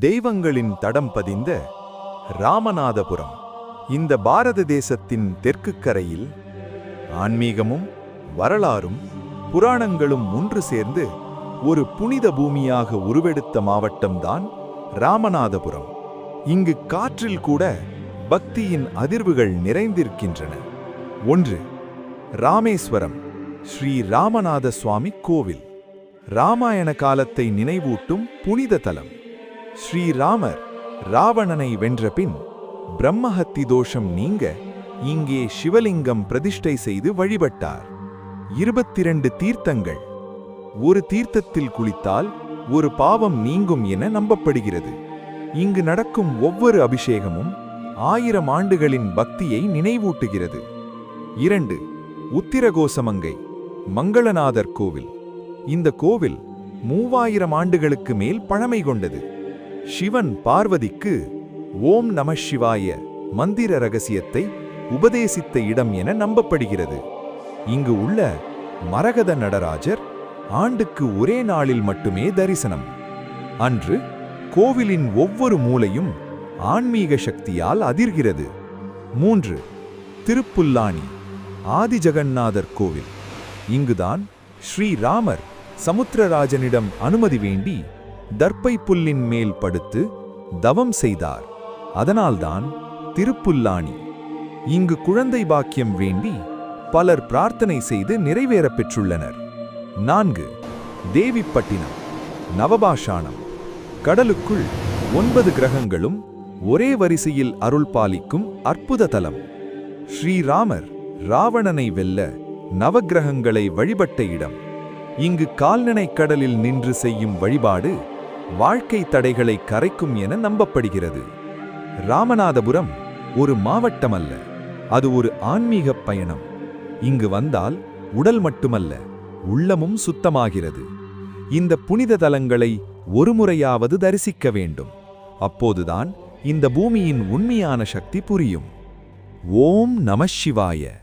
தெய்வங்களின் தடம் பதிந்த ராமநாதபுரம். இந்த பாரத தேசத்தின் தெற்கு கரையில் ஆன்மீகமும் வரலாறும் புராணங்களும் ஒன்று சேர்ந்து ஒரு புனித பூமியாக உருவெடுத்த மாவட்டம்தான் ராமநாதபுரம். இங்கு காற்றில் கூட பக்தியின் அதிர்வுகள் நிறைந்திருக்கின்றன. ஒன்று ராமேஸ்வரம் ஸ்ரீ ராமநாத சுவாமி கோவில். ராமாயண காலத்தை நினைவூட்டும் புனித தலம். ஸ்ரீராமர் ராவணனை வென்றபின் பிரம்மஹத்தி தோஷம் நீங்க இங்கே சிவலிங்கம் பிரதிஷ்டை செய்து வழிபட்டார். இருபத்திரண்டு தீர்த்தங்கள். ஒரு தீர்த்தத்தில் குளித்தால் ஒரு பாவம் நீங்கும் என நம்பப்படுகிறது. இங்கு நடக்கும் ஒவ்வொரு அபிஷேகமும் ஆயிரம் ஆண்டுகளின் பக்தியை நினைவூட்டுகிறது. இரண்டு உத்திரகோசமங்கை மங்களநாதர் கோவில். இந்த கோவில் மூவாயிரம் ஆண்டுகளுக்கு மேல் பழமை கொண்டது. சிவன் பார்வதிக்கு ஓம் நம சிவாய மந்திர ரகசியத்தை உபதேசித்த இடம் என நம்பப்படுகிறது. இங்கு உள்ள மரகத நடராஜர் ஆண்டுக்கு ஒரே நாளில் மட்டுமே தரிசனம். அன்று கோவிலின் ஒவ்வொரு மூலையும் ஆன்மீக சக்தியால் அதிர்கிறது. மூன்று திருப்புல்லானி ஆதிஜகநாதர் கோவில். இங்குதான் ஸ்ரீராமர் சமுத்திரராஜனிடம் அனுமதி வேண்டி தர்ப்பை புல்லின் மேல் படுத்து தவம் செய்தார். அதனால்தான் திருப்புல்லாணி இங்கு குழந்தை பாக்கியம் வேண்டி பலர் பிரார்த்தனை செய்து நிறைவேறப் பெற்றுள்ளனர். நான்கு தேவிப்பட்டினம் நவபாஷாணம். கடலுக்குள் ஒன்பது கிரகங்களும் ஒரே வரிசையில் அருள் பாலிக்கும் அற்புத தலம். ஸ்ரீராமர் ராவணனை வெல்ல நவகிரகங்களை வழிபட்ட இடம். இங்கு கால்நடை கடலில் நின்று செய்யும் வழிபாடு வாழ்க்கை தடைகளை கரைக்கும் என நம்பப்படுகிறது. ராமநாதபுரம் ஒரு மாவட்டம் அல்ல அது ஒரு ஆன்மீகப் பயணம். இங்கு வந்தால் உடல் மட்டுமல்ல உள்ளமும் சுத்தமாகிறது. இந்த புனித தலங்களை ஒருமுறையாவது தரிசிக்க வேண்டும். அப்போதுதான் இந்த பூமியின் உண்மையான சக்தி புரியும். ஓம் நம சிவாய.